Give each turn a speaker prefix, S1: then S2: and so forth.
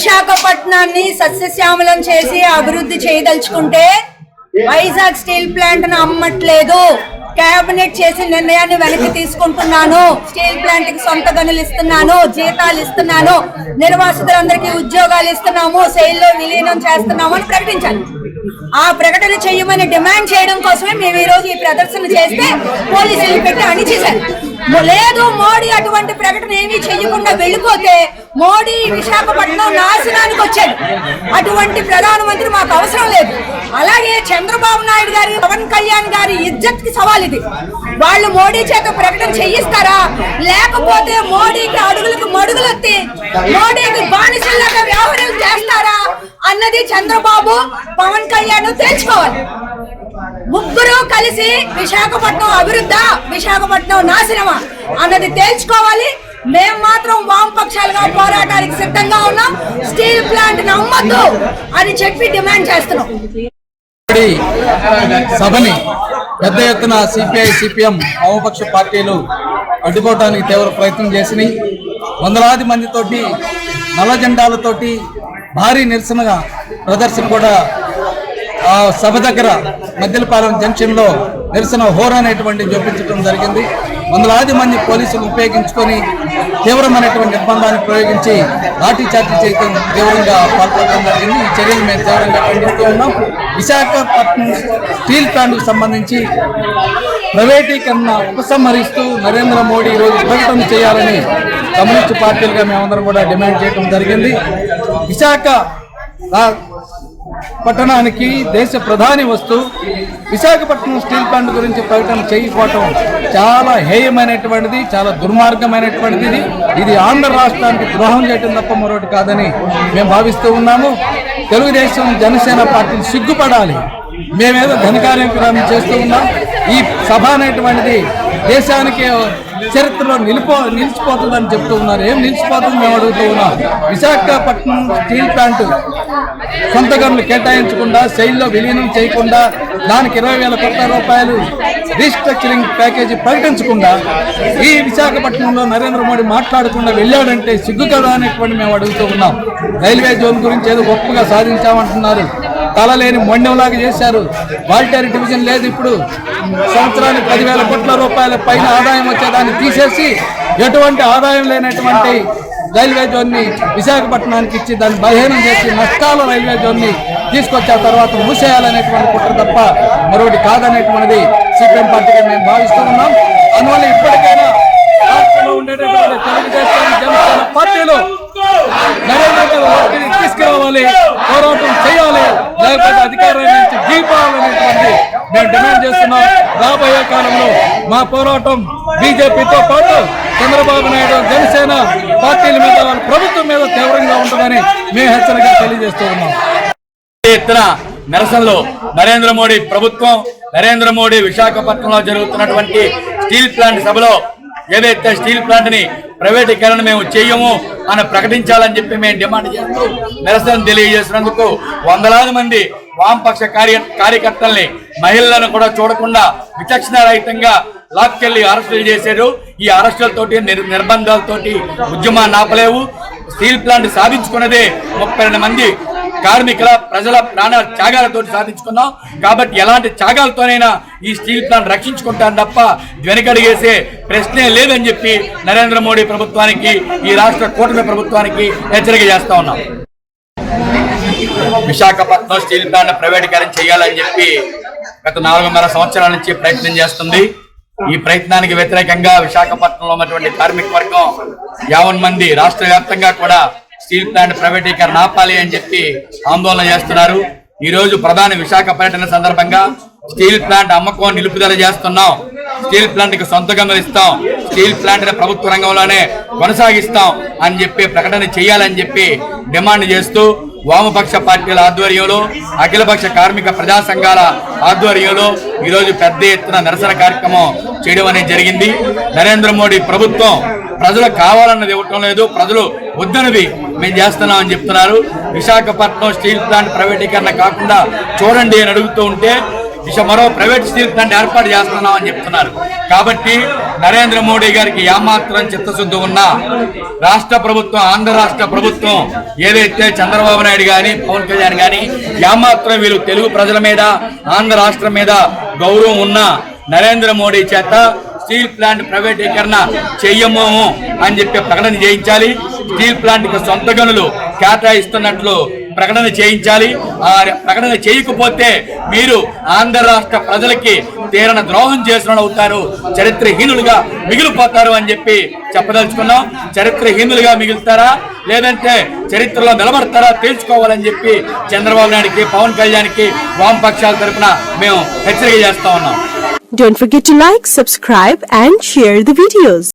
S1: విశాఖపట్నాన్ని సస్యశ్యామలం చేసి అభివృద్ధి చేయదలుచుకుంటే వైజాగ్ స్టీల్ ప్లాంట్ను అమ్మట్లేదు. కేబినెట్ చేసిన నిర్ణయాన్ని వెనక్కి తీసుకుంటున్నాను. స్టీల్ ప్లాంట్కి సొంత గనులు ఇస్తున్నాను జీతాలు ఇస్తున్నాను నిర్వాసితులందరికీ ఉద్యోగాలు ఇస్తున్నాము సెయిల్లో విలీనం చేస్తున్నాము అని ప్రకటించాను. ఆ ప్రకటన చేయమని డిమాండ్ చేయడం కోసమే మేము ఈ రోజు ఈ ప్రదర్శన చేస్తే పోలీసులు పెట్టి అణిచేశారు. లేదు మోడీ అటువంటి ప్రకటన ఏమీ చేయకుండా వెళ్ళిపోతే మోడీ విశాఖపట్నం నాశనానికి వచ్చాడు. అటువంటి ప్రధానమంత్రి మాకు అవసరం లేదు. అలాగే చంద్రబాబు నాయుడు గారి పవన్ కళ్యాణ్ గారి ఇజ్జత్కి సవాల్ ఇది. వాళ్ళు మోడీ చేత ప్రకటన చేయిస్తారా లేకపోతే మోడీకి అడుగులకు మడుగులెత్తి మోడీకి బానిసల్లాగా వ్యవహారం చేస్తారా? అన్నది చంద్రబాబు పవన్ కళ్యాణ్ తెలుసుకోవాలి. ముగ్గురు కలిసి విశాఖపట్నం అభివృద్ధ విశాఖపట్నం నాశనమా అన్నది తేల్చుకోవాలి. మేము మాత్రం వామపక్షాలుగా పోరాటానికి సిద్ధంగా ఉన్నాం. స్టీల్ ప్లాంట్ నమ్మద్దు అని చెప్పి డిమాండ్ చేస్తున్నాం.
S2: సభని పెద్ద ఎత్తున సిపిఐ సిపిఎం వామపక్ష పార్టీలు అడ్డుకోవడానికి తీవ్ర ప్రయత్నం చేసినాయి. వందలాది మందితోటి నల్ల జెండాలతోటి భారీ నిరసనగా ప్రదర్శన కూడా ఆ సభ దగ్గర మద్యలపాలెం జంక్షన్లో నిరసన హోర్ అనేటువంటి చూపించడం జరిగింది. వందలాది మంది పోలీసులు ఉపయోగించుకొని తీవ్రమైనటువంటి నిర్బంధాన్ని ప్రయోగించి లాఠీ చార్జీ చేయడం తీవ్రంగా పాల్పడడం జరిగింది. ఈ చర్యలు మేము తీవ్రంగా ఖండిస్తూ ఉన్నాం. విశాఖపట్నం స్టీల్ ప్లాంట్కు సంబంధించి ప్రైవేటీకరణ ఉపసంహరిస్తూ నరేంద్ర మోడీ ఈరోజు ప్రకటన చేయాలని కమ్యూనిస్టు పార్టీలుగా మేమందరం కూడా డిమాండ్ చేయడం జరిగింది. విశాఖ పట్టణానికి దేశ ప్రధాని వస్తూ విశాఖపట్నం స్టీల్ ప్లాంట్ గురించి ప్రకటన చేయకపోవటం చాలా హేయమైనటువంటిది చాలా దుర్మార్గమైనటువంటిది. ఇది ఆంధ్ర రాష్ట్రానికి ద్రోహం చేయటం తప్ప మరొకటి కాదని మేము భావిస్తూ ఉన్నాము. తెలుగుదేశం జనసేన పార్టీని సిగ్గుపడాలి. మేమేదో ఘనకార్యక్రమం చేస్తూ ఉన్నాం. ఈ సభ అనేటువంటిది దేశానికి చరిత్రలో నిలిపో నిలిచిపోతుందని చెప్తూ ఉన్నారు. ఏం నిలిచిపోతుంది మేము అడుగుతూ ఉన్నాం. విశాఖపట్నం స్టీల్ ప్లాంట్ సొంత గనులు కేటాయించకుండా శైలిలో విలీనం చేయకుండా దానికి ఇరవై వేల కోట్ల రూపాయలు రీస్ట్రక్చరింగ్ ప్యాకేజీ ప్రకటించకుండా ఈ విశాఖపట్నంలో నరేంద్ర మోడీ మాట్లాడకుండా వెళ్ళాడంటే సిగ్గు కదా అనేటువంటి మేము అడుగుతూ ఉన్నాం. రైల్వే జోన్ గురించి ఏదో గొప్పగా సాధించామంటున్నారు. తలలేని మొండెంలాగా చేశారు. వాల్టరీ డివిజన్ లేదు ఇప్పుడు. సంవత్సరానికి పదివేల కోట్ల రూపాయల పైన ఆదాయం వచ్చేదాన్ని తీసేసి ఎటువంటి ఆదాయం లేనటువంటి రైల్వే జోన్ని విశాఖపట్నానికి ఇచ్చి దాన్ని బలహీనం చేసి నష్టాల రైల్వే జోన్ని తీసుకొచ్చిన తర్వాత మూసేయాలనేటువంటి కుట్ర తప్ప మరొకటి కాదనేటువంటిది సిపిఎం పార్టీగా మేము భావిస్తూ ఉన్నాం. అందువల్ల ఇప్పటికైనా రాష్ట్రంలో ఉండేటటువంటి తెలుగుదేశం జనసేన పార్టీ నరేంద్ర మోదీ ఒత్తిడి తీసుకురావాలి పోరాటం చేయాలి లేకపోతే అధికారం నుంచి దిగిపోవాలనేటువంటి మేము డిమాండ్ చేస్తున్నాం రాబోయే కాలంలో మా పోరాటం బీజేపీతో పాటు చంద్రబాబు నాయుడు జనసేన పార్టీల మీద ప్రభుత్వం మీద తీవ్రంగా ఉంటుందని మేము హెచ్చరికగా తెలియజేస్తూ ఉన్నాం.
S3: ఎత్తున నిరసనలు. నరేంద్ర మోడీ ప్రభుత్వం నరేంద్ర మోడీ విశాఖపట్నంలో జరుగుతున్నటువంటి స్టీల్ ప్లాంట్ సభలో ఏదైతే స్టీల్ ప్లాంట్ని ప్రైవేటీకరణ మేము చేయము అని ప్రకటించాలని చెప్పి మేము డిమాండ్ చేస్తూ నిరసన తెలియజేసినందుకు వందలాది మంది వామపక్ష కార్య కార్యకర్తల్ని మహిళలను కూడా చూడకుండా విచక్షణ రహితంగా లాక్కెళ్ళి అరెస్టులు చేశారు. ఈ అరెస్టులతోటి నిర్- నిర్బంధాలతోటి ఉద్యమాన్ని ఆపలేవు. స్టీల్ ప్లాంట్ సాధించుకున్నదే ముప్పై రెండు మంది కార్మికుల ప్రజల ప్రాణ త్యాగాలతో సాధించుకున్నాం. కాబట్టి ఎలాంటి త్యాగాలతోనైనా ఈ స్టీల్ ప్లాంట్ రక్షించుకుంటాను తప్ప వెనకడిగేసే ప్రశ్నే లేదని చెప్పి నరేంద్ర మోడీ ప్రభుత్వానికి ఈ రాష్ట్ర కూటమి ప్రభుత్వానికి హెచ్చరిక చేస్తా ఉన్నాం. విశాఖపట్నం స్టీల్ ప్లాంట్ ప్రైవేటీకరణ చేయాలని చెప్పి గత నాలుగున్నర సంవత్సరాల నుంచి ప్రయత్నం చేస్తుంది. ఈ ప్రయత్నానికి వ్యతిరేకంగా విశాఖపట్నంలో ఉన్నటువంటి కార్మిక వర్గం యావన్ మంది రాష్ట్ర వ్యాప్తంగా కూడా స్టీల్ ప్లాంట్ ప్రైవేటీకరణ ఆపాలి అని చెప్పి ఆందోళన చేస్తున్నారు. ఈ రోజు ప్రధాని విశాఖ పర్యటన సందర్భంగా స్టీల్ ప్లాంట్ అమ్మకం నిలుపుదల చేస్తున్నాం. స్టీల్ ప్లాంట్కి సొంత గనులు ఇస్తాం స్టీల్ ప్లాంట్ని ప్రభుత్వ రంగంలోనే కొనసాగిస్తాం అని చెప్పి ప్రకటన చేయాలని చెప్పి డిమాండ్ చేస్తూ వామపక్ష పార్టీల ఆధ్వర్యంలో అఖిలపక్ష కార్మిక ప్రజా సంఘాల ఆధ్వర్యంలో ఈరోజు పెద్ద ఎత్తున నిరసన కార్యక్రమం చేయడం అనేది జరిగింది. నరేంద్ర మోడీ ప్రభుత్వం ప్రజలు కావాలన్నది ఇవ్వటం లేదు ప్రజలు వద్దనివి మేము చేస్తున్నామని చెప్తున్నారు. విశాఖపట్నం స్టీల్ ప్లాంట్ ప్రైవేటీకరణ కాకుండా చూడండి అని అడుగుతూ ఉంటే ఇక మరో ప్రైవేట్ స్టీల్ ప్లాంట్ ఏర్పాటు చేస్తున్నాం అని చెప్తున్నారు. కాబట్టి నరేంద్ర మోడీ గారికి ఏమాత్రం చిత్తశుద్ధి ఉన్నా రాష్ట్ర ప్రభుత్వం ఆంధ్ర రాష్ట్ర ప్రభుత్వం ఏదైతే చంద్రబాబు నాయుడు గాని పవన్ కళ్యాణ్ గాని ఏమాత్రం వీళ్ళు తెలుగు ప్రజల మీద ఆంధ్ర రాష్ట్రం మీద గౌరవం ఉన్నా నరేంద్ర మోడీ చేత స్టీల్ ప్లాంట్ ప్రైవేటీకరణ చెయ్యము అని చెప్పి ప్రకటన చేయించాలి. స్టీల్ ప్లాంట్కి సొంత గనులు కేటాయిస్తున్నట్లు ప్రకటన చేయించాలి. ఆ ప్రకటన చేయకపోతే మీరు ఆంధ్ర రాష్ట్ర ప్రజలకి తీరన ద్రోహం చేసిన అవుతారు. చరిత్రహీనులుగా మిగిలిపోతారు అని చెప్పి చెప్పదలుచుకున్నాం. చరిత్రహీనులుగా మిగులుతారా? లేదంటే చరిత్రలో నిలబడతారా? తెలుసుకోవాలని చెప్పి చంద్రబాబు నాయుడికి పవన్ కళ్యాణ్కి వామపక్షాల తరపున మేము హెచ్చరిక చేస్తా ఉన్నాం.
S4: Don't forget to like, subscribe and share the videos.